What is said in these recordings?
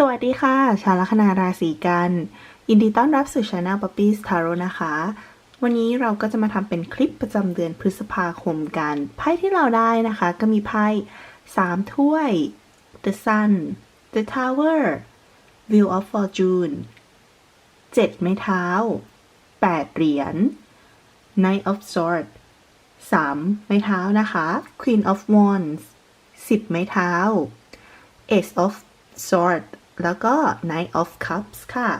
สวัสดีค่ะ ชาวลัคนาราศีกัน ยินดีต้อนรับสู่ช anel Puppy s t a r o นะคะ วันนี้เราก็จะมาทำเป็นคลิปประจำเดือนพฤษภาคมกัน ไพ่ที่เราได้นะคะ ก็มีไพ่3ถ้วย The Sun The Tower Wheel of Fortune 7ไม้เท้า8เหรียญ Knight of Swords 3ไม้เท้านะคะ Queen of Wands 10ไม้เท้า Ace of Swords แล้วก็ Knight of Cups ค่ะ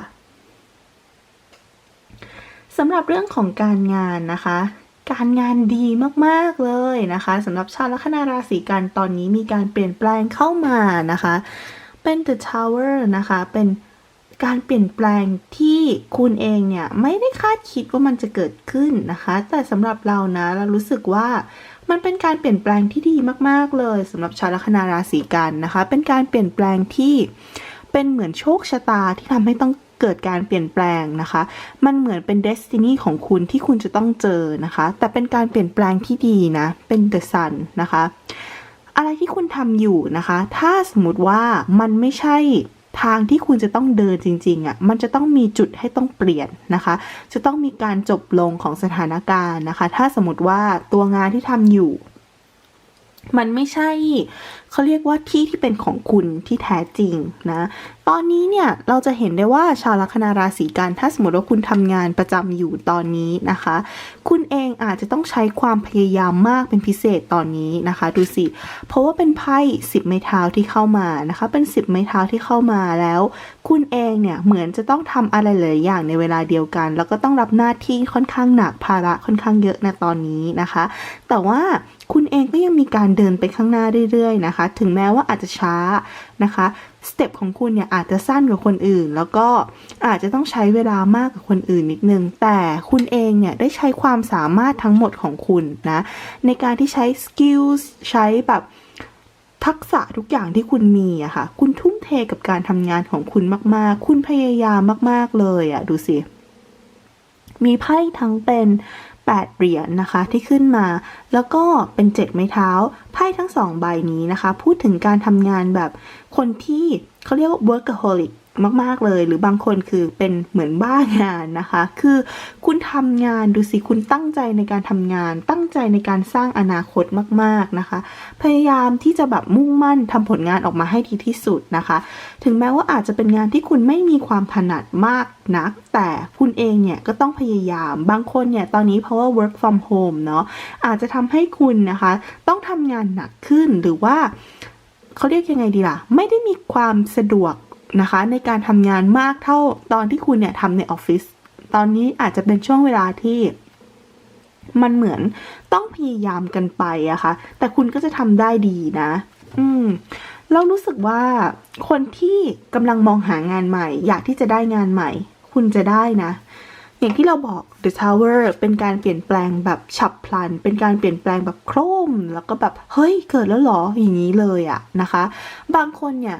สำหรับเรื่องของการงานนะคะ การงานดีมากๆเลยนะคะสำหรับชาวลัคนาราศีกันตอนนี้มีการเปลี่ยนแปลงเข้ามานะคะ เป็น The Tower นะคะ เป็นการเปลี่ยนแปลงที่คุณเองเนี่ยไม่ได้คาดคิดว่ามันจะเกิดขึ้นนะคะ แต่สำหรับเรานะเรารู้สึกว่ามันเป็นการเปลี่ยนแปลงที่ดีมากๆเลยสำหรับชาวลัคนาราศีกันนะคะ เป็นการเปลี่ยนแปลงที่ เป็นเหมือนโชคชะตาที่ทำให้ต้องเกิดการเปลี่ยนแปลงนะคะ มันเหมือนเป็นเดสตินีของคุณที่คุณจะต้องเจอนะคะ แต่เป็นการเปลี่ยนแปลงที่ดีนะ เป็นเดอะซันนะคะ อะไรที่คุณทำอยู่นะคะ ถ้าสมมติว่ามันไม่ใช่ทางที่คุณจะต้องเดินจริงๆอะ่ะ มันจะต้องมีจุดให้ต้องเปลี่ยนนะคะ จะต้องมีการจบลงของสถานการณ์นะคะ ถ้าสมมติว่าตัวงานที่ทำอยู่ มันไม่ใช่เขาเรียกว่าที่ที่เป็นของคุณที่แท้จริงนะ ตอนนี้เนี่ยเราจะเห็นได้ว่าชาวลัคนาราศีกันถ้าสมมติว่าคุณทำงานประจำอยู่ตอนนี้นะคะ คุณเองอาจจะต้องใช้ความพยายามมากเป็นพิเศษตอนนี้นะคะ ดูสิ เพราะว่าเป็นไพ่สิบไม้เท้าที่เข้ามานะคะ เป็นสิบไม้เท้าที่เข้ามาแล้ว คุณเองเนี่ยเหมือนจะต้องทำอะไรหลายอย่างในเวลาเดียวกัน แล้วก็ต้องรับหน้าที่ค่อนข้างหนักภาระค่อนข้างเยอะในตอนนี้นะคะ แต่ว่า คุณเองก็ยังมีการเดินไปข้างหน้าเรื่อยๆนะคะ ถึงแม้ว่าอาจจะช้านะคะสเต็ปของคุณเนี่ยอาจจะสั้นกว่าคนอื่น แล้วก็อาจจะต้องใช้เวลามากกว่าคนอื่นนิดนึง แต่คุณเองเนี่ยได้ใช้ความสามารถทั้งหมดของคุณนะในการที่ใช้สกิลใช้แบบทักษะทุกอย่างที่คุณมีอะค่ะ คุณทุ่มเทกับการทำงานของคุณมากๆ คุณพยายามมากๆเลยอะดูสิ มีไพ่ทั้งเป็น 8 เหรียญนนะคะที่ขึ้นมา แล้วก็เป็น 7 ไม้เท้า ไพ่ทั้งสองใบนี้นะคะ พูดถึงการทำงานแบบคนที่เขาเรียกว่า workaholic มาก ๆ เลย หรือบางคนคือเป็นเหมือนบ้างานนะคะ คือคุณทำงานดูสิคุณตั้งใจในการทำงาน ตั้งใจในการสร้างอนาคตมาก ๆนะคะ พยายามที่จะแบบมุ่งมั่นทำผลงานออกมาให้ดีที่สุดนะคะ ถึงแม้ว่าอาจจะเป็นงานที่คุณไม่มีความถนัดมากนัก แต่คุณเองเนี่ยก็ต้องพยายาม บางคนเนี่ยตอนนี้เพราะว่า work from home เนาะอาจจะทำให้คุณนะคะ ต้องทำงานหนักขึ้นหรือว่าเขาเรียกยังไงดีล่ะ ไม่ได้มีความสะดวก นะคะ ในการทำงานมากเท่าตอนที่คุณเนี่ยทำในออฟฟิศตอนนี้อาจจะเป็นช่วงเวลาที่มันเหมือนต้องพยายามกันไปอะคะ่ะ แต่คุณก็จะทำได้ดีนะ อืมเรารู้สึกว่าคนที่กำลังมองหางานใหม่ อยากที่จะได้งานใหม่ คุณจะได้นะ อย่างที่เราบอก The Tower เป็นการเปลี่ยนแปลงแบบฉับพลัน เป็นการเปลี่ยนแปลงแบบโครม แล้วก็แบบ เฮ้ย เกิดแล้วเหรอ อย่างนี้เลยอะนะคะ บางคนเนี่ย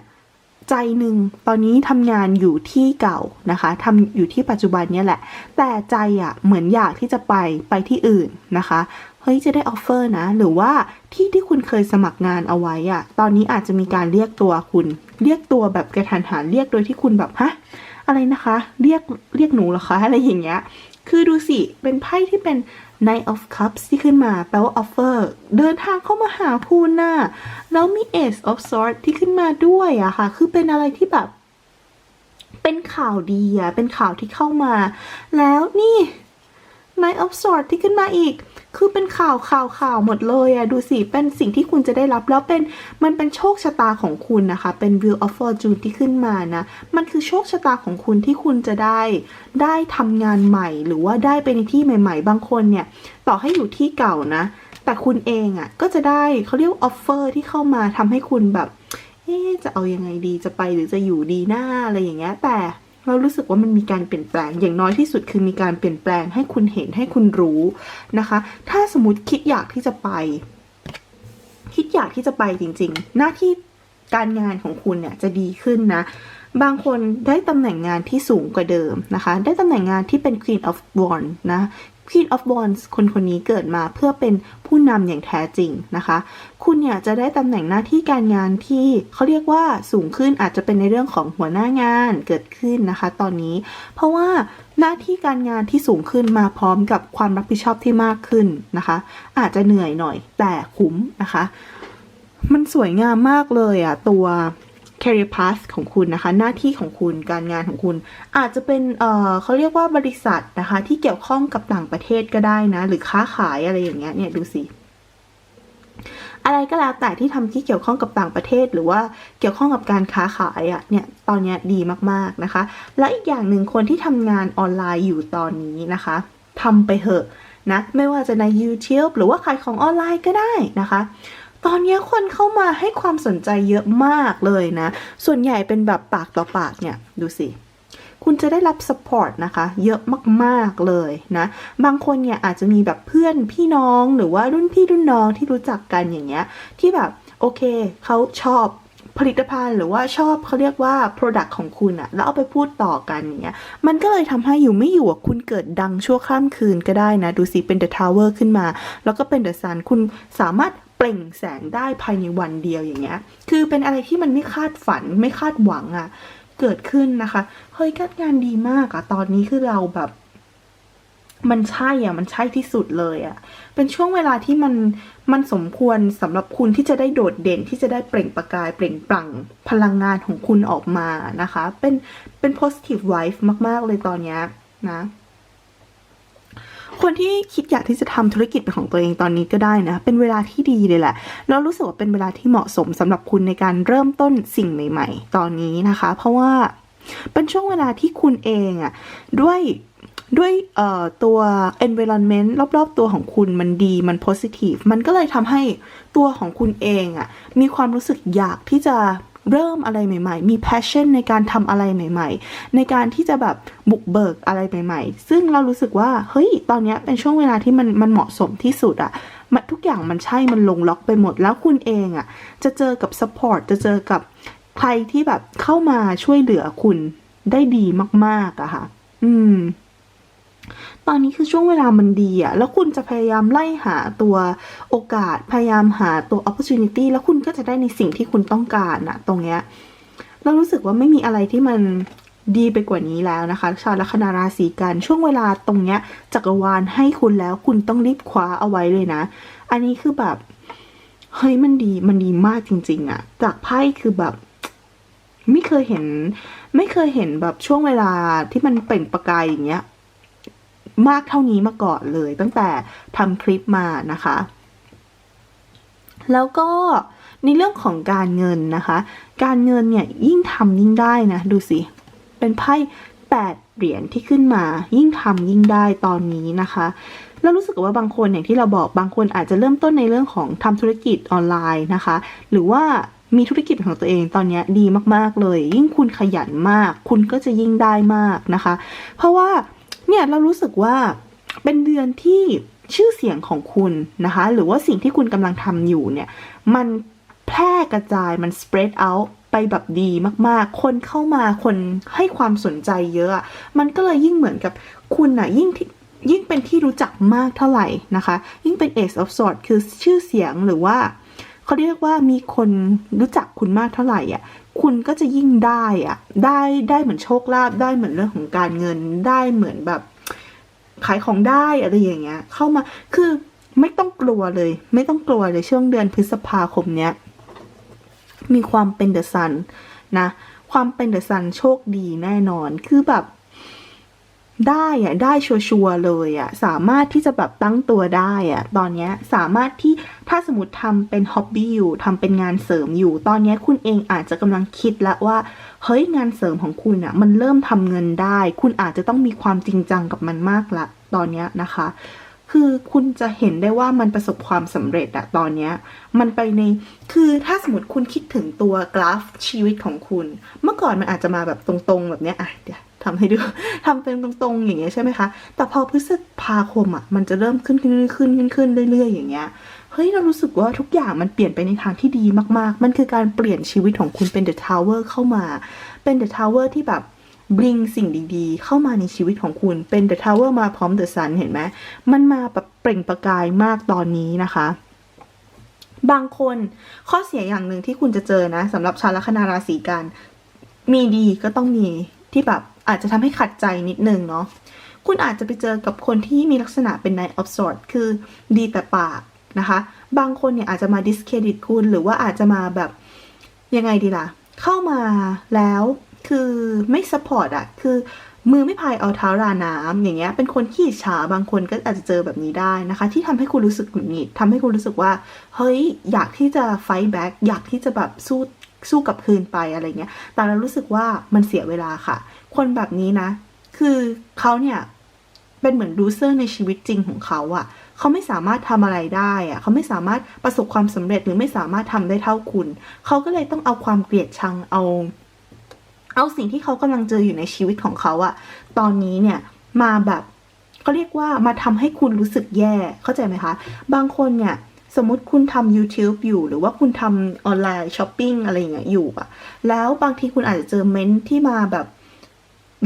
ใจหนึ่งตอนนี้ทำงานอยู่ที่เก่านะคะทำอยู่ที่ปัจจุบันเนี่ยแหละ แต่ใจอะ่ะเหมือนอยากที่จะไปไปที่อื่นนะคะเฮ้ยจะได้ออฟเฟอร์นะ หรือว่าที่ที่คุณเคยสมัครงานเอาไว้อะ่ะตอนนี้อาจจะมีการเรียกตัวคุณ เรียกตัวแบบกระทันหันเรียกโดยที่คุณแบบฮะอะไรนะคะ เรียกเรียกหนูเหรอคะอะไรอย่างเงี้ย คือดูสิ เป็นไพ่ที่เป็น Knight of Cups ที่ขึ้นมาแปลว่า offer เดินทางเข้ามาหาคุณน่ะแล้วมี Ace of Swords ที่ขึ้นมาด้วยอะค่ะ คือเป็นอะไรที่แบบ เป็นข่าวดีอะเป็นข่าวที่เข้ามา แล้วนี่ Knight of Swords ที่ขึ้นมาอีก คือเป็นข่าวข่าวข่าวหมดเลยอะดูสิเป็นสิ่งที่คุณจะได้รับแล้วเป็นมันเป็นโชคชะตาของคุณนะคะ เป็น Wheel of Fortune ที่ขึ้นมานะ มันคือโชคชะตาของคุณที่คุณจะได้ ได้ทำงานใหม่ หรือว่าได้ไปในที่ใหม่ ๆ บางคนเนี่ย ต่อให้อยู่ที่เก่านะ แต่คุณเองอะก็จะได้เขาเรียกออฟเฟอร์ที่เข้ามาทำให้คุณแบบเอ๊จะเอายังไงดีจะไปหรือจะอยู่ดีหน้าอะไรอย่างเงี้ยแต่ เรารู้สึกว่ามันมีการเปลี่ยนแปลง อย่างน้อยที่สุดคือมีการเปลี่ยนแปลงให้คุณเห็นให้คุณรู้นะคะ ถ้าสมมติคิดอยากที่จะไป คิดอยากที่จะไปจริง ๆ หน้าที่การงานของคุณเนี่ยจะดีขึ้นนะบางคนได้ตำแหน่งงานที่สูงกว่าเดิมนะคะ ได้ตำแหน่งงานที่เป็น Queen of w a n d นะ Queen of Wands คนคนนี้เกิดมาเพื่อเป็นผู้นำอย่างแท้จริงนะคะ คุณเนี่ยจะได้ตำแหน่งหน้าที่การงานที่เขาเรียกว่าสูงขึ้นอาจจะเป็นในเรื่องของหัวหน้างานเกิดขึ้นนะคะ ตอนนี้ เพราะว่าหน้าที่การงานที่สูงขึ้นมาพร้อมกับความรับผิดชอบที่มากขึ้นนะคะ อาจจะเหนื่อยหน่อยแต่คุ้มนะคะ มันสวยงามมากเลยอะตัว career path ของคุณนะคะ หน้าที่ของคุณการงานของคุณ อาจจะเป็นเออเขาเรียกว่าบริษัทนะคะ ที่เกี่ยวข้องกับต่างประเทศก็ได้นะ หรือค้าขายอะไรอย่างเงี้ยเนี่ยดูสิอะไรก็แล้วแต่ที่ทำที่เกี่ยวข้องกับต่างประเทศ หรือว่าเกี่ยวข้องกับการค้าขายอะ่ะเนี่ยตอนเนี้ยดีมากๆนะคะ และอีกอย่างหนึ่งคนที่ทำงานออนไลน์อยู่ตอนนี้นะคะทำไปเหอะนะไม่ว่าจะใน YouTube หรือว่าขายของออนไลน์ก็ได้นะคะ ตอนนี้คนเข้ามาให้ความสนใจเยอะมากเลยนะ ส่วนใหญ่เป็นแบบปากต่อปากเนี่ย ดูสิ คุณจะได้รับ support นะคะ เยอะมากๆเลยนะ บางคนเนี่ยอาจจะมีแบบเพื่อนพี่น้องหรือว่ารุ่นพี่รุ่นน้องที่รู้จักกันอย่างเงี้ย ที่แบบโอเคเขาชอบผลิตภัณฑ์หรือว่าชอบเขาเรียกว่า product ของคุณอะแล้วเอาไปพูดต่อกันอย่างเงี้ยมันก็เลยทำให้อยู่ไม่อยู่อะคุณเกิดดังชั่วข้ามคืนก็ได้นะ ดูสิเป็น the tower ขึ้นมา แล้วก็เป็น the sun คุณสามารถ เปล่งแสงได้ภายในวันเดียวอย่างเงี้ย คือเป็นอะไรที่มันไม่คาดฝันไม่คาดหวังอะเกิดขึ้นนะคะ เฮ้ยการงานดีมากอะตอนนี้คือเราแบบ มันใช่อะมันใช่ที่สุดเลยอะ เป็นช่วงเวลาที่มันมันสมควรสำหรับคุณที่จะได้โดดเด่นที่จะได้เปล่งประกาย เปล่งปลั่งพลังงานของคุณออกมานะคะ เป็นเป็น positive vibe มาก ๆ เลยตอนเนี้ยนะ คนที่คิดอยากที่จะทำธุรกิจเป็นของตัวเองตอนนี้ก็ได้นะ เป็นเวลาที่ดีเลยแหละ แล้วรู้สึกว่าเป็นเวลาที่เหมาะสมสำหรับคุณในการเริ่มต้นสิ่งใหม่ ๆ ตอนนี้นะคะ เพราะว่าเป็นช่วงเวลาที่คุณเองอะด้วยด้วยเอ่อตัว environment รอบๆ ตัวของคุณมันดีมัน positive มันก็เลยทำให้ตัวของคุณเองอะมีความรู้สึกอยากที่จะ เริ่มอะไรใหม่ ๆ มี passion ในการทำอะไรใหม่ ๆ ในการที่จะแบบบุกเบิกอะไรใหม่ ๆ ซึ่งเรารู้สึกว่าเฮ้ยตอนนี้เป็นช่วงเวลาที่มันมันเหมาะสมที่สุดอะมันทุกอย่างมันใช่มันลงล็อกไปหมดแล้วคุณเองอะจะเจอกับ support จะเจอกับใครที่แบบเข้ามาช่วยเหลือคุณได้ดีมากๆอะค่ะ อืม ตอนนี้คือช่วงเวลามันดีอะแล้วคุณจะพยายามไล่หาตัวโอกาส พยายามหาตัว opportunity แล้วคุณก็จะได้ในสิ่งที่คุณต้องการอะตรงเนี้ย เรารู้สึกว่าไม่มีอะไรที่มันดีไปกว่านี้แล้วนะคะ ชาวลัคนาราศีกันช่วงเวลาตรงเนี้ยจักรวาลให้คุณแล้วคุณต้องรีบคว้าเอาไว้เลยนะ อันนี้คือแบบ เฮ้ยมันดีมันดีมากจริง ๆอะจากไพ่คือแบบ ไม่เคยเห็น ไม่เคยเห็นแบบช่วงเวลาที่มันเปล่งประกายอย่างเงี้ย มากเท่านี้มาก่อนเลย ตั้งแต่ทำคลิปมานะคะ แล้วก็ในเรื่องของการเงินนะคะ การเงินเนี่ยยิ่งทำยิ่งได้นะ ดูสิ เป็นไพ่แปดเหรียญที่ขึ้นมา ยิ่งทำยิ่งได้ตอนนี้นะคะแล้วรู้สึกว่าบางคนอย่างที่เราบอกบางคนอาจจะเริ่มต้นในเรื่องของทำธุรกิจออนไลน์นะคะ หรือว่ามีธุรกิจของตัวเองตอนนี้ดีมาก ๆ เลย ยิ่งคุณขยันมาก คุณก็จะยิ่งได้มากนะคะ เพราะว่า เนี่ยเรารู้สึกว่าเป็นเดือนที่ชื่อเสียงของคุณนะคะ หรือว่าสิ่งที่คุณกำลังทำอยู่เนี่ย มันแพร่กระจายมัน spread out ไปแบบดีมากๆ คนเข้ามาคนให้ความสนใจเยอะ มันก็เลยยิ่งเหมือนกับคุณน่ะยิ่งที่ยิ่งเป็นที่รู้จักมากเท่าไหร่นะคะ ยิ่งเป็น Ace of Swords คือชื่อเสียงหรือว่า เขาเรียกว่ามีคนรู้จักคุณมากเท่าไหร่อะ คุณก็จะยิ่งได้อะได้ได้เหมือนโชคลาภได้เหมือนเรื่องของการเงินได้เหมือนแบบขายของได้อะไรอย่างเงี้ย เข้ามาคือไม่ต้องกลัวเลย ไม่ต้องกลัวเลยช่วงเดือนพฤษภาคมเนี้ย มีความเป็นเดอะซันนะ ความเป็นเดอะซันโชคดีแน่นอนคือแบบ ได้อะได้ชัวร์ๆเลยอะสามารถที่จะแบบตั้งตัวได้อะตอนเนี้ยสามารถที่ถ้าสมมติทำเป็นฮ็อบบี้อยู่ทำเป็นงานเสริมอยู่ ตอนเนี้ยคุณเองอาจจะกำลังคิดแล้วว่าเฮ้ยงานเสริมของคุณอะมันเริ่มทำเงินได้ คุณอาจจะต้องมีความจริงจังกับมันมากละ ตอนเนี้ยนะคะ คือคุณจะเห็นได้ว่ามันประสบความสำเร็จอะตอนเนี้ยมันไปในคือถ้าสมมติคุณคิดถึงตัวกราฟชีวิตของคุณ เมื่อก่อนมันอาจจะมาแบบตรงๆแบบเนี้ยอะเดี๋ยว ทำให้ดูทำเป็นตรงๆอย่างเงี้ยใช่ไหมคะ แต่พอพฤษภาคมอะมันจะเริ่มขึ้นขึ้นขึ้นขึ้นขึ้นเรื่อยๆอย่างเงี้ยเฮ้ยเรารู้สึกว่าทุกอย่างมันเปลี่ยนไปในทางที่ดีมากๆ มันคือการเปลี่ยนชีวิตของคุณเป็นเดอะทาวเวอร์เข้ามา เป็นเดอะทาวเวอร์ที่แบบบลิงสิ่งดีๆ เข้ามาในชีวิตของคุณเป็น The Tower มาพร้อม The Sun เห็นไหมมันมาแบบเปล่งประกายมากตอนนี้นะคะบางคนข้อเสียอย่างหนึ่งที่คุณจะเจอนะสำหรับชาวลัคนาราศีกัน มีดีก็ต้องมีที่แบบ อาจจะทำให้ขัดใจนิดนึงเนาะคุณอาจจะไปเจอกับคนที่มีลักษณะเป็น Knight of Swords คือดีแต่ปากนะคะ บางคนเนี่ยอาจจะมา discredit คุณ หรือว่าอาจจะมาแบบยังไงดีล่ะ เข้ามาแล้วคือไม่ support อะคือมือไม่พายเอาเท้าราน้ำอย่างเงี้ย เป็นคนขี้ฉาบางคนก็อาจจะเจอแบบนี้ได้นะคะ ที่ทำให้คุณรู้สึกหงุดหงิดทำให้คุณรู้สึกว่า เฮ้ย อยากที่จะ fight back อยากที่จะแบบสู้สู้กับคืนไปอะไรเงี้ย แต่เรารู้สึกว่ามันเสียเวลาค่ะ คนแบบนี้นะ คือเขาเนี่ยเป็นเหมือนลูเซอร์ในชีวิตจริงของเขาอะเขาไม่สามารถทำอะไรได้อะเขาไม่สามารถประสบความสำเร็จหรือไม่สามารถทำได้เท่าคุณ เขาก็เลยต้องเอาความเกลียดชังเอา เอาสิ่งที่เขากำลังเจออยู่ในชีวิตของเขาอะตอนนี้เนี่ยมาแบบเขาเรียกว่ามาทำให้คุณรู้สึกแย่ เข้าใจไหมคะ บางคนเนี่ยสมมติคุณทำ YouTube อยู่ หรือว่าคุณทำออนไลน์ช้อปปิ้งอะไรอย่างเงี้ยอยู่อะแล้วบางทีคุณอาจจะเจอเม้นท์ที่มาแบบ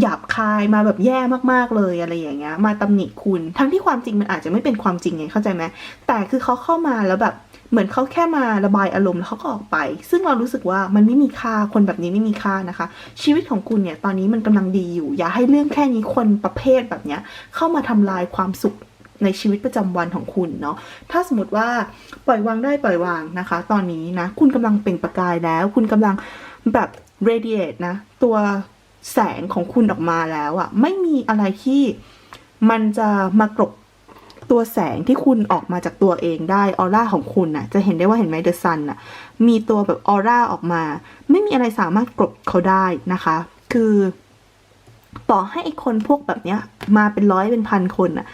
หยาบคายมาแบบแย่มากๆเลยอะไรอย่างเงี้ย มาตำหนิคุณ ทั้งที่ความจริงมันอาจจะไม่เป็นความจริงไงเข้าใจไหมแต่คือเขาเข้ามาแล้วแบบเหมือนเขาแค่มาระบายอารมณ์แล้วเขาก็ออกไป ซึ่งเรารู้สึกว่ามันไม่มีค่าคนแบบนี้ไม่มีค่านะคะ ชีวิตของคุณเนี่ยตอนนี้มันกำลังดีอยู่ อย่าให้เรื่องแค่นี้คนประเภทแบบเนี้ยเข้ามาทำลายความสุขในชีวิตประจำวันของคุณเนาะ ถ้าสมมติว่าปล่อยวางได้ปล่อยวางนะคะ ตอนนี้นะ คุณกำลังเปล่งประกายแล้ว คุณกำลังแบบ radiate นะ ตัว แสงของคุณออกมาแล้วอะไม่มีอะไรที่มันจะมากรบตัวแสงที่คุณออกมาจากตัวเองได้ออร่าของคุณน่ะ จะเห็นได้ว่าเห็นไหมเดอะซันน่ะ มีตัวแบบออร่าออกมา ไม่มีอะไรสามารถกลบเขาได้นะคะ คือ ต่อให้ไอ้คนพวกแบบเนี้ย มาเป็นร้อยเป็นพันคนน่ะ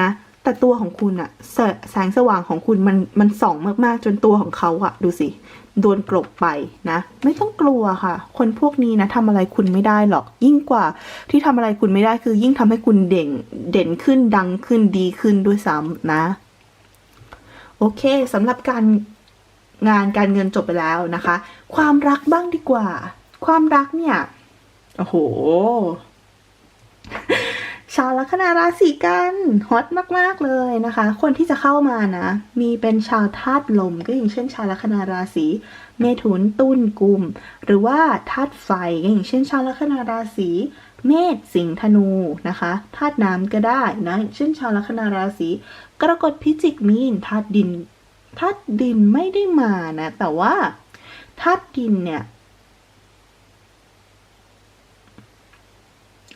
นะ แต่ตัวของคุณอะแสแสงสว่างของคุณมันมันส่องมากๆ จนตัวของเขาอะดูสิ โดนกลบไปนะ ไม่ต้องกลัวค่ะ คนพวกนี้นะทำอะไรคุณไม่ได้หรอก ยิ่งกว่าที่ทำอะไรคุณไม่ได้คือ ยิ่งทำให้คุณเด่นเด่นขึ้นดังขึ้นดีขึ้นด้วยซ้ำนะ โอเคสำหรับการงานการเงินจบไปแล้วนะคะ ความรักบ้างดีกว่า ความรักเนี่ย โอ้โห ชาวลัคนาราศีกันฮอตมาก ๆ เลยนะคะ คนที่จะเข้ามานะ มีเป็นชาวธาตุลม ก็อย่างเช่นชาวลัคนาราศีเมถุนตุลกุม หรือว่าธาตุไฟก็อย่างเช่นชาวลัคนาราศีเมษสิงห์ธนูนะคะธาตุน้ำก็ได้นะเช่นชาวลัคนาราศีกรกฎพิจิกมีนธาตุดินธาตุดินไม่ได้มานะ แต่ว่าธาตุดินเนี่ย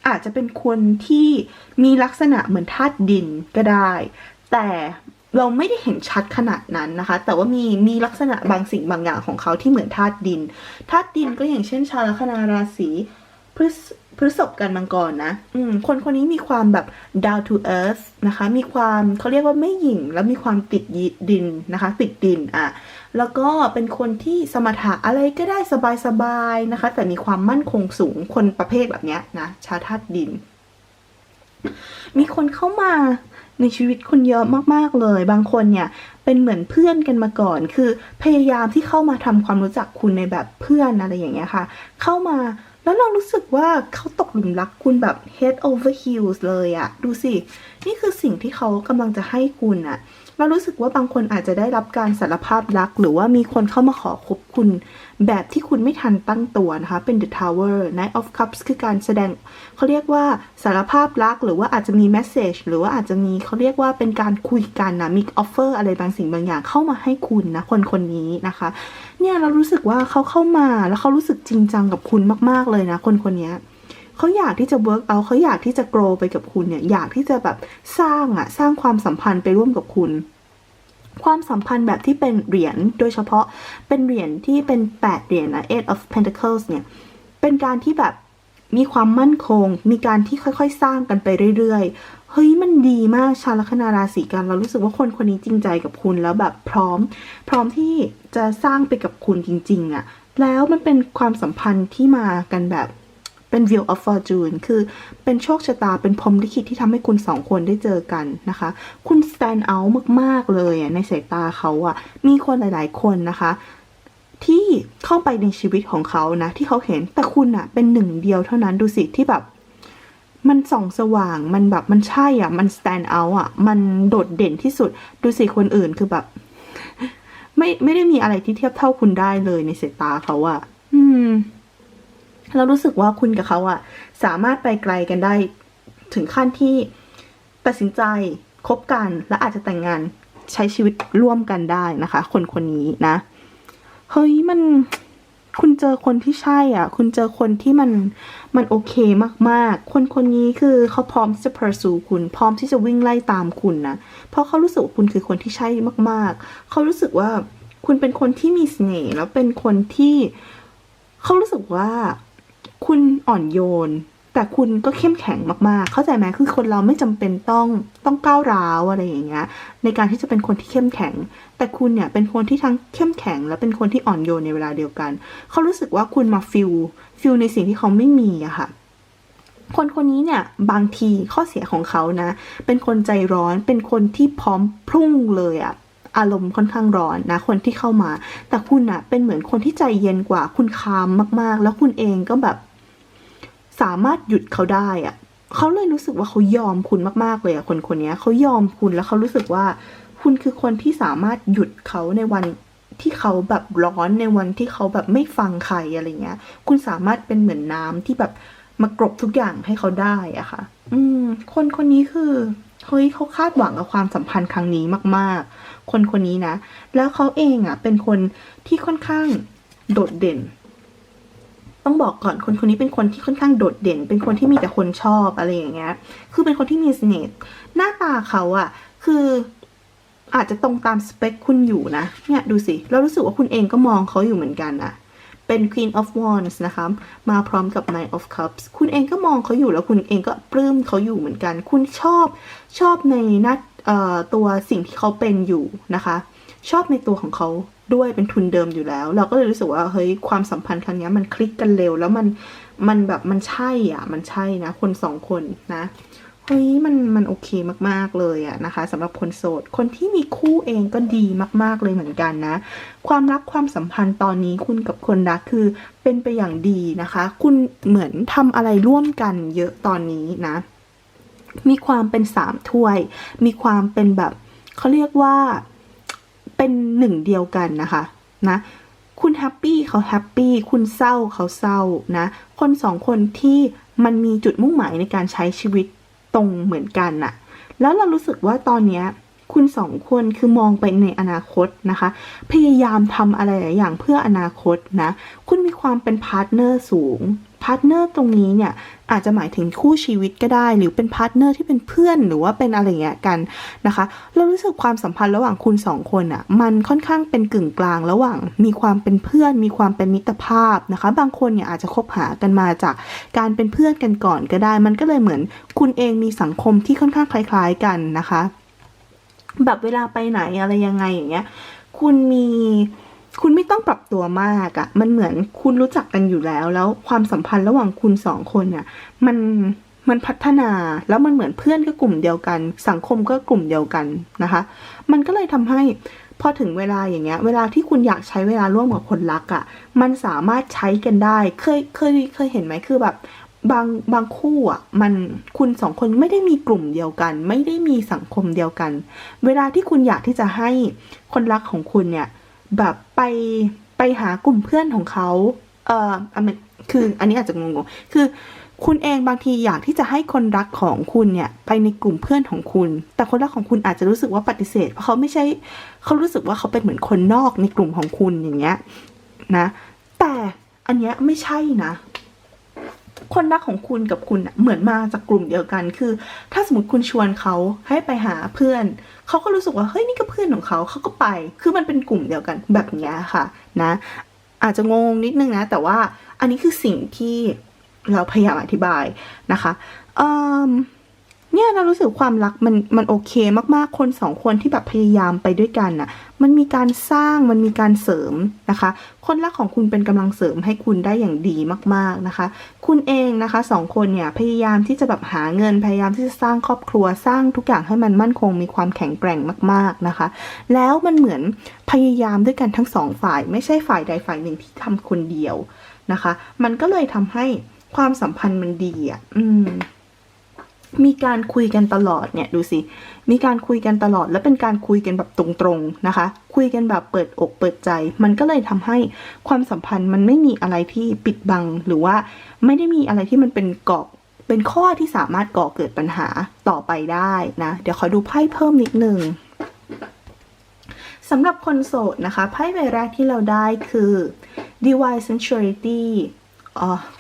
อาจจะเป็นคนที่มีลักษณะเหมือนธาตุดินก็ได้ แต่เราไม่ได้เห็นชัดขนาดนั้นนะคะ แต่ว่ามีมีลักษณะบางสิ่งบางอย่างของเขาที่เหมือนธาตุดินธาตุดินก็อย่างเช่น ชาวลัคนาราศีพฤษ พฤษภกันมังกรนะ อืม คนคนนี้มีความแบบ down to earth นะคะ มีความเขาเรียกว่าไม่หยิ่ง แล้วมีความติดดินนะคะ ติดดินอะ แล้วก็เป็นคนที่สมถะอะไรก็ได้สบายๆนะคะ แต่มีความมั่นคงสูง คนประเภทแบบเนี้ยนะ ชาวธาตุดิน มีคนเข้ามาในชีวิตคุณเยอะมากๆเลย บางคนเนี่ยเป็นเหมือนเพื่อนกันมาก่อน คือพยายามที่เข้ามาทำความรู้จักคุณในแบบเพื่อนอะไรอย่างเงี้ยค่ะ เข้ามา แล้วเรารู้สึกว่าเขาตกหลุมรักคุณแบบ head over heels เลยอะดูสิ นี่คือสิ่งที่เขากำลังจะให้คุณอะ เรารู้สึกว่าบางคนอาจจะได้รับการสารภาพรัก หรือว่ามีคนเข้ามาขอคบคุณ แบบที่คุณไม่ทันตั้งตัวนะคะ เป็น the tower knight of cups คือการแสดงเขาเรียกว่าสารภาพรัก หรือว่าอาจจะมี message หรือว่าอาจจะมีเขาเรียกว่าเป็นการคุยกันนะมี offer อะไรบางสิ่งบางอย่างเข้ามาให้คุณนะคนคนนี้นะคะ เนี่ยเรารู้สึกว่าเขาเข้ามาแล้วเขารู้สึกจริงจังกับคุณมาก ๆเลยนะ คนคนนี้ เขาอยากที่จะ work out เขาอยากที่จะ grow ไปกับคุณเนี่ย อยากที่จะแบบสร้างอะสร้างความสัมพันธ์ไปร่วมกับคุณ ความสัมพันธ์แบบที่เป็นเหรียญโดยเฉพาะเป็นเหรียญที่เป็นแปดเหรียญนะ eight of pentacles เนี่ย เป็นการที่แบบมีความมั่นคง มีการที่ค่อยๆ สร้างกันไปเรื่อยๆ เฮ้ยมันดีมากชาวลัคนาราศีกันเรารู้สึกว่าคนคนนี้จริงใจกับคุณแล้วแบบพร้อม พร้อมที่จะสร้างไปกับคุณจริง ๆอะ่ะ แล้วมันเป็นความสัมพันธ์ที่มากันแบบ เป็น view of fortune คือเป็นโชคชะตาเป็นพรมลิขิตที่ทำให้คุณสองคนได้เจอกันนะคะ คุณ stand out มาก ๆ เลยอะในสายตาเขาอะมีคนหลาย ๆ คนนะคะ ที่เข้าไปในชีวิตของเขานะ ที่เขาเห็นแต่คุณอะเป็นหนึ่งเดียวเท่านั้นดูสิที่แบบมันส่องสว่างมันแบบมันใช่อะ มัน stand out อะ มันโดดเด่นที่สุด ดูสิคนอื่นคือแบบ ไม่ไม่ได้มีอะไรที่เทียบเท่าคุณได้เลยในสายตาเขาอะ อืม เรารู้สึกว่าคุณกับเขาอะสามารถไปไกลกันได้ถึงขั้นที่ตัดสินใจคบกันและอาจจะแต่งงานใช้ชีวิตร่วมกันได้นะคะ คนคนนี้นะเฮ้ยมันคุณเจอคนที่ใช่อะ คุณเจอคนที่มันมันโอเคมากๆ คนคนนี้คือเขาพร้อมที่จะ pursue คุณ พร้อมที่จะวิ่งไล่ตามคุณนะ เพราะเขารู้สึกว่าคุณคือคนที่ใช่มาก ๆ เขารู้สึกว่าคุณเป็นคนที่มีเสน่ห์แล้วเป็นคนที่เขารู้สึกว่า คุณอ่อนโยน แต่คุณก็เข้มแข็งมากๆ เข้าใจไหมคือคนเราไม่จำเป็นต้องต้องก้าวร้าวอะไรอย่างเงี้ย ในการที่จะเป็นคนที่เข้มแข็ง แต่คุณเนี่ยเป็นคนที่ทั้งเข้มแข็ง และเป็นคนที่อ่อนโยนในเวลาเดียวกัน เขารู้สึกว่าคุณมาฟิลฟิลในสิ่งที่เขาไม่มีอะค่ะคนคนนี้เนี่ยบางทีข้อเสียของเขานะ เป็นคนใจร้อนเป็นคนที่พร้อมพรุ่งเลยอะอารมณ์ค่อนข้างร้อนนะ คนที่เข้ามา แต่คุณอะเป็นเหมือนคนที่ใจเย็นกว่า คุณคามมากๆ แล้วคุณเองก็แบบ สามารถหยุดเขาได้อะเขาเลยรู้สึกว่าเขายอมคุณมากๆเลยอะคนคนนี้เขายอมคุณแล้วเขารู้สึกว่า คุณคือคนที่สามารถหยุดเขาในวันที่เขาแบบร้อนในวันที่เขาแบบไม่ฟังใครอะไรเงี้ย คุณสามารถเป็นเหมือนน้ำที่แบบมากรบทุกอย่างให้เขาได้อะค่ะ อืม คนคนนี้คือเฮ้ยเขาคาดหวังกับความสัมพันธ์ครั้งนี้มาก ๆ คนคนนี้นะ แล้วเขาเองอะ เป็นคนที่ค่อนข้างโดดเด่น ต้องบอกก่อนคนคนนี้เป็นคนที่ค่อนข้างโดดเด่น เป็นคนที่มีแต่คนชอบอะไรอย่างเงี้ย คือเป็นคนที่มีเสน่ห์หน้าตาเขาอะคืออาจจะตรงตามสเปคคุณอยู่นะ เนี่ยดูสิเรารู้สึกว่าคุณเองก็มองเขาอยู่เหมือนกันอะเป็น Queen of Wands นะคะ มาพร้อมกับ Knight of Cups คุณเองก็มองเขาอยู่แล้วคุณเองก็ปลื้มเขาอยู่เหมือนกัน คุณชอบชอบในหน้าเอ่อตัวสิ่งที่เขาเป็นอยู่นะคะ ชอบในตัวของเขาด้วยเป็นทุนเดิมอยู่แล้ว เราก็เลยรู้สึกว่าเฮ้ยความสัมพันธ์ครั้งนี้มันคลิกกันเร็ว แล้วมันมันแบบมันใช่อะ มันใช่นะ คนสองคนนะเฮ้ยมันมันโอเคมากๆเลยอะนะคะสำหรับคนโสด คนที่มีคู่เองก็ดีมากๆเลยเหมือนกันนะ ความรักความสัมพันธ์ตอนนี้คุณกับคนรักคือเป็นไปอย่างดีนะคะ คุณเหมือนทำอะไรร่วมกันเยอะตอนนี้นะ มีความเป็นสามถ้วย มีความเป็นแบบเขาเรียกว่า เป็นหนึ่งเดียวกันนะคะนะคุณแฮปปี้เขาแฮปปี้คุณเศร้าเขาเศร้านะคนสองคนที่มันมีจุดมุ่งหมายในการใช้ชีวิตตรงเหมือนกันน่ะแล้วเรารู้สึกว่าตอนเนี้ยคุณสองคนคือมองไปในอนาคตนะคะ พยายามทำอะไรหลายอย่างเพื่ออนาคตนะ คุณมีความเป็นพาร์ทเนอร์สูง พาร์ทเนอร์ตรงนี้เนี่ยอาจจะหมายถึงคู่ชีวิตก็ได้ หรือเป็นพาร์ทเนอร์ที่เป็นเพื่อนหรือว่าเป็นอะไรเงี้ยกันนะคะ เรารู้สึกความสัมพันธ์ระหว่างคุณสองคนอะ่ะมันค่อนข้างเป็นกึ่งกลางระหว่างมีความเป็นเพื่อน มีความเป็นมิตรภาพนะคะ บางคนเนี่ยอาจจะคบหากันมาจากการเป็นเพื่อนกันก่อนก็ได้ มันก็เลยเหมือนคุณเองมีสังคมที่ค่อนข้างคล้าย ๆกันนะคะ แบบเวลาไปไหนอะไรยังไงอย่างเงี้ยคุณมี คุณไม่ต้องปรับตัวมากอะ่ะ มันเหมือนคุณรู้จักกันอยู่แล้ว แล้วความสัมพันธ์ระหว่างคุณสองคนเนี่ยมันมันพัฒนาแล้วมันเหมือนเพื่อนก็กลุ่มเดียวกัน สังคมก็กลุ่มเดียวกันนะคะ มันก็เลยทำให้พอถึงเวลาอย่างเงี้ย เวลาที่คุณอยากใช้เวลาร่วมกับคนรักอะ่ะ มันสามารถใช้กันได้ เคยเคยเคยเห็นไหมคือแบบบางบางคู่อะมันคุณสองคนไม่ได้มีกลุ่มเดียวกัน ไม่ได้มีสังคมเดียวกัน เวลาที่คุณอยากที่จะให้คนรักของคุณเนี่ย แบบไปไปหากลุ่มเพื่อนของเขาเอ่ออคืออันนี้อาจจะงงๆคือคุณเองบางทีอยากที่จะให้คนรักของคุณเนี่ยไปในกลุ่มเพื่อนของคุณ แต่คนรักของคุณอาจจะรู้สึกว่าปฏิเสธ เพราะเขาไม่ใช่เขารู้สึกว่าเขาเป็นเหมือนคนนอกในกลุ่มของคุณอย่างเงี้ยนะ แต่อันเนี้ยไม่ใช่นะ คนรักของคุณกับคุณเหมือนมาจากกลุ่มเดียวกัน คือ ถ้าสมมติคุณชวนเขาให้ไปหาเพื่อน เขาก็รู้สึกว่าเฮ้ยนี่ก็เพื่อนของเขาเขาก็ไป คือมันเป็นกลุ่มเดียวกันแบบนี้ค่ะนะ อาจจะงงนิดนึงนะ แต่ว่าอันนี้คือสิ่งที่เราพยายามอธิบายนะคะ เอิ่ม เนี่ยเรารู้สึกความรักมันมันโอเคมากๆ คนสองคนที่แบบพยายามไปด้วยกันน่ะ มันมีการสร้างมันมีการเสริมนะคะ คนรักของคุณเป็นกำลังเสริมให้คุณได้อย่างดีมากๆนะคะ คุณเองนะคะสองคนเนี่ยพยายามที่จะแบบหาเงินพยายามที่จะสร้างครอบครัวสร้างทุกอย่างให้มันมั่นคงมีความแข็งแกร่งมากๆนะคะ แล้วมันเหมือนพยายามด้วยกันทั้งสองฝ่าย ไม่ใช่ฝ่ายใดฝ่ายหนึ่งที่ทำคนเดียวนะคะ มันก็เลยทำให้ความสัมพันธ์มันดีอะ อืม มีการคุยกันตลอดเนี่ยดูสิ มีการคุยกันตลอด และเป็นการคุยกันแบบตรงๆนะคะ คุยกันแบบเปิดอกเปิดใจ มันก็เลยทำให้ความสัมพันธ์มันไม่มีอะไรที่ปิดบัง หรือว่าไม่ได้มีอะไรที่มันเป็นเกาะเป็นข้อที่สามารถก่อเกิดปัญหาต่อไปได้นะ เดี๋ยวขอดูไพ่เพิ่มนิดนึงสำหรับคนโสดนะคะไพ่ใบแรกที่เราได้คือ divine sensuality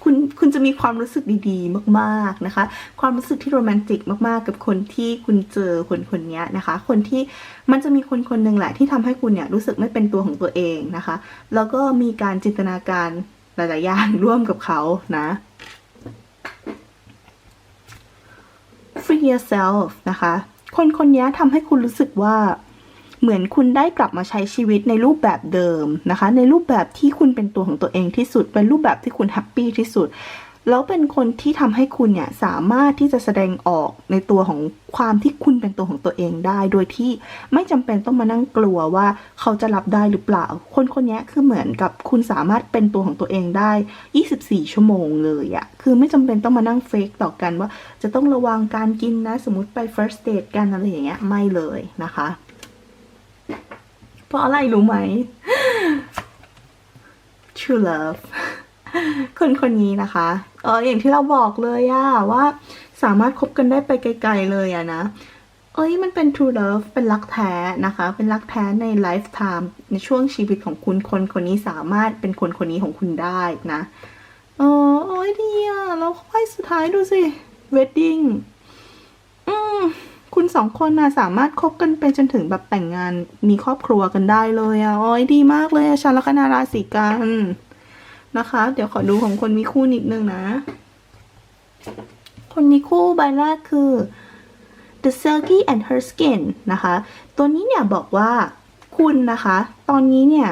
คุณคุณจะมีความรู้สึกดีๆ มากๆนะคะ ความรู้สึกที่โรแมนติกมากๆ กับคนที่คุณเจอคนคนนี้นะคะ คนที่มันจะมีคนคนหนึ่งแหละที่ทำให้คุณเนี่ยรู้สึกไม่เป็นตัวของตัวเองนะคะ แล้วก็มีการจินตนาการหลาย ๆ อย่างร่วมกับเขานะ free yourself นะคะ คนคนนี้ทำให้คุณรู้สึกว่า เหมือนคุณได้กลับมาใช้ชีวิตในรูปแบบเดิมนะคะ ในรูปแบบที่คุณเป็นตัวของตัวเองที่สุด เป็นรูปแบบที่คุณแฮปปี้ที่สุด แล้วเป็นคนที่ทำให้คุณเนี่ยสามารถที่จะแสดงออกในตัวของความที่คุณเป็นตัวของตัวเองได้ โดยที่ไม่จำเป็นต้องมานั่งกลัวว่าเขาจะรับได้หรือเปล่า คนคนนี้คือเหมือนกับคุณสามารถเป็นตัวของตัวเองได้ 24 ชั่วโมงเลยอะคือไม่จำเป็นต้องมานั่งเฟกต่อกันว่าจะต้องระวังการกินนะ สมมติไป first date กันอะไรอย่างเงี้ยไม่เลยนะคะ เพราะอะไรรู้ไหม true love คนคนนี้นะคะ เอออย่างที่เราบอกเลยอะว่าสามารถคบกันได้ไปไกล ๆเลยอะนะ เอ้ยมันเป็น true love เป็นรักแท้นะคะ เป็นรักแท้ใน lifetime ในช่วงชีวิตของคุณคนคนนี้สามารถเป็นคนคนนี้ของคุณได้นะเออโอ้ยดีอะแล้วไพ่สุดท้ายดูสิ wedding อืม คุณสองคนนะสามารถคบกันไปจนถึงแบบแต่งงานมีครอบครัวกันได้เลยอะโอ้ยดีมากเลยอะชาลคนาราศีกันนะคะ เดี๋ยวขอดูของคนมีคู่นิดนึงนะ คนมีคู่ใบแรกคือ The Silky and Her Skin นะคะ ตัวนี้เนี่ยบอกว่าคุณนะคะ ตอนนี้เนี่ย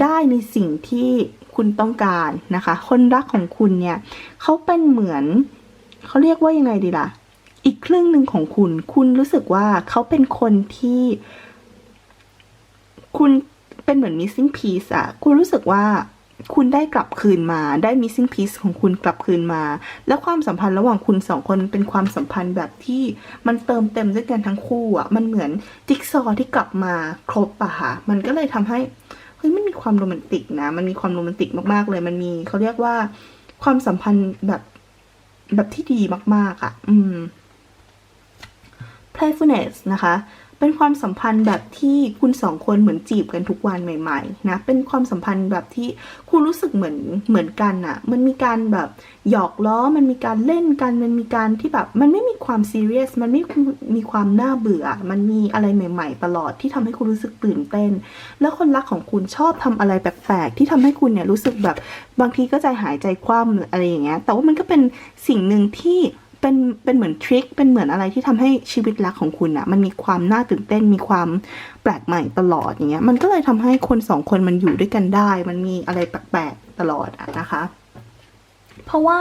ได้ในสิ่งที่คุณต้องการนะคะ คนรักของคุณเนี่ยเขาเป็นเหมือนเขาเรียกว่ายังไงดีล่ะ อีกครึ่งหนึ่งของคุณ คุณรู้สึกว่าเขาเป็นคนที่ คุณเป็นเหมือน missing piece อะคุณรู้สึกว่าคุณได้กลับคืนมาได้ missing piece ของคุณกลับคืนมา แล้วความสัมพันธ์ระหว่างคุณสองคนเป็นความสัมพันธ์แบบที่มันเติมเต็มด้วยกันทั้งคู่อะมันเหมือนจิ๊กซอว์ที่กลับมาครบอะค่ะ มันก็เลยทำให้เฮ้ยมันมีความโรแมนติกนะ มันมีความโรแมนติกมากๆเลย มันมีเขาเรียกว่าความสัมพันธ์แบบแบบที่ดีมาก ๆอะ่ะ อืม playfulness นะคะ เป็นความสัมพันธ์แบบที่คุณสองคนเหมือนจีบกันทุกวันใหม่ๆนะ เป็นความสัมพันธ์แบบที่คุณรู้สึกเหมือนเหมือนกันอะ่ะมันมีการแบบหยอกล้อ มันมีการเล่นกัน มันมีการที่แบบ มันไม่มีความซีเรียส มันไม่มีความน่าเบื่อ มันมีอะไรใหม่ๆ ตลอดที่ทำให้คุณรู้สึกตื่นเต้น แล้วคนรักของคุณชอบทำอะไรแปลกๆ ที่ทำให้คุณเนี่ยรู้สึกแบบ บางทีก็ใจหายใจคว่ำอะไรอย่างเงี้ย แต่ว่ามันก็เป็นสิ่งหนึ่งที่ เป็นเป็นเหมือนทริคเป็นเหมือนอะไรที่ทำให้ชีวิตรักของคุณอะมันมีความน่าตื่นเต้นมีความแปลกใหม่ตลอดอย่างเงี้ยมันก็เลยทำให้คนสองคนมันอยู่ด้วยกันได้ มันมีอะไรแปลกๆตลอดอะนะคะ เพราะว่า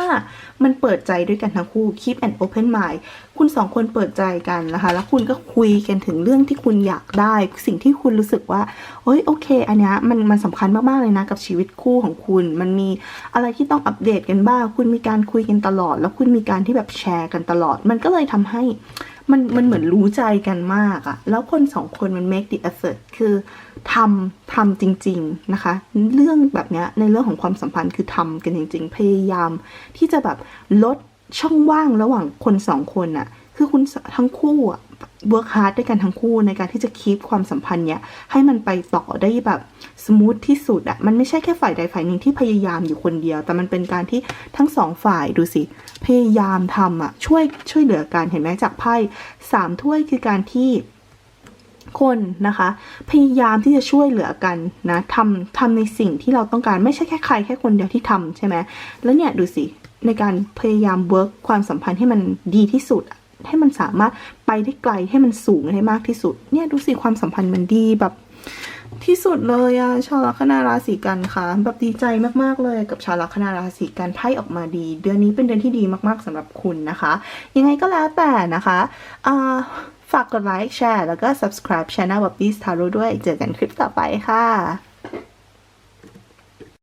มันเปิดใจด้วยกันทั้งคู่ keep an open mind คุณสองคนเปิดใจกันนะคะ แล้วคุณก็คุยกันถึงเรื่องที่คุณอยากได้ สิ่งที่คุณรู้สึกว่าเฮ้ยโอเค อันนี้มันมันสำคัญมากๆเลยนะกับชีวิตคู่ของคุณ มันมีอะไรที่ต้องอัปเดตกันบ้าง คุณมีการคุยกันตลอด แล้วคุณมีการที่แบบแชร์กันตลอด มันก็เลยทำให้มันมันเหมือนรู้ใจกันมากอะแล้วคนสองคนมัน make the effort คือ ทำทำจริง ๆนะคะ เรื่องแบบเนี้ยในเรื่องของความสัมพันธ์คือทำกันจริง ๆ พยายาม ที่จะแบบลดช่องว่างระหว่างคนสองคนอะคือคุณทั้งคู่อะ work hard ด้วยกันทั้งคู่ในการที่จะคีปความสัมพันธ์เนี้ยให้มันไปต่อได้แบบสมูทที่สุดอะมันไม่ใช่แค่ฝ่ายใดฝ่ายหนึ่งที่พยายามอยู่คนเดียว แต่มันเป็นการที่ทั้งสองฝ่ายดูสิ พยายามทำอะช่วยช่วยเหลือกันเห็นไหมจากไพ่สามถ้วยคือการที่ คนนะคะ พยายามที่จะช่วยเหลือกันนะทำทำในสิ่งที่เราต้องการไม่ใช่แค่ใครแค่คนเดียวที่ทำใช่ไหมแล้วเนี่ยดูสิในการพยายามเวิร์กความสัมพันธ์ให้มันดีที่สุด ให้มันสามารถไปได้ไกลให้มันสูงให้มากที่สุด เนี่ยดูสิความสัมพันธ์มันดีแบบที่สุดเลยอะชาวลัคนาราศีกันค่ะ แบบดีใจมากๆเลยกับชาวลัคนาราศีกันไพ่ออกมาดี เดือนนี้เป็นเดือนที่ดีมากๆสำหรับคุณนะคะ ยังไงก็แล้วแต่นะคะอ่า ฝากกดไลค์แชร์แล้วก็ subscribe channel b o b b y s t Tarot ด้วย เจอกันคลิปต่อไปค่ะ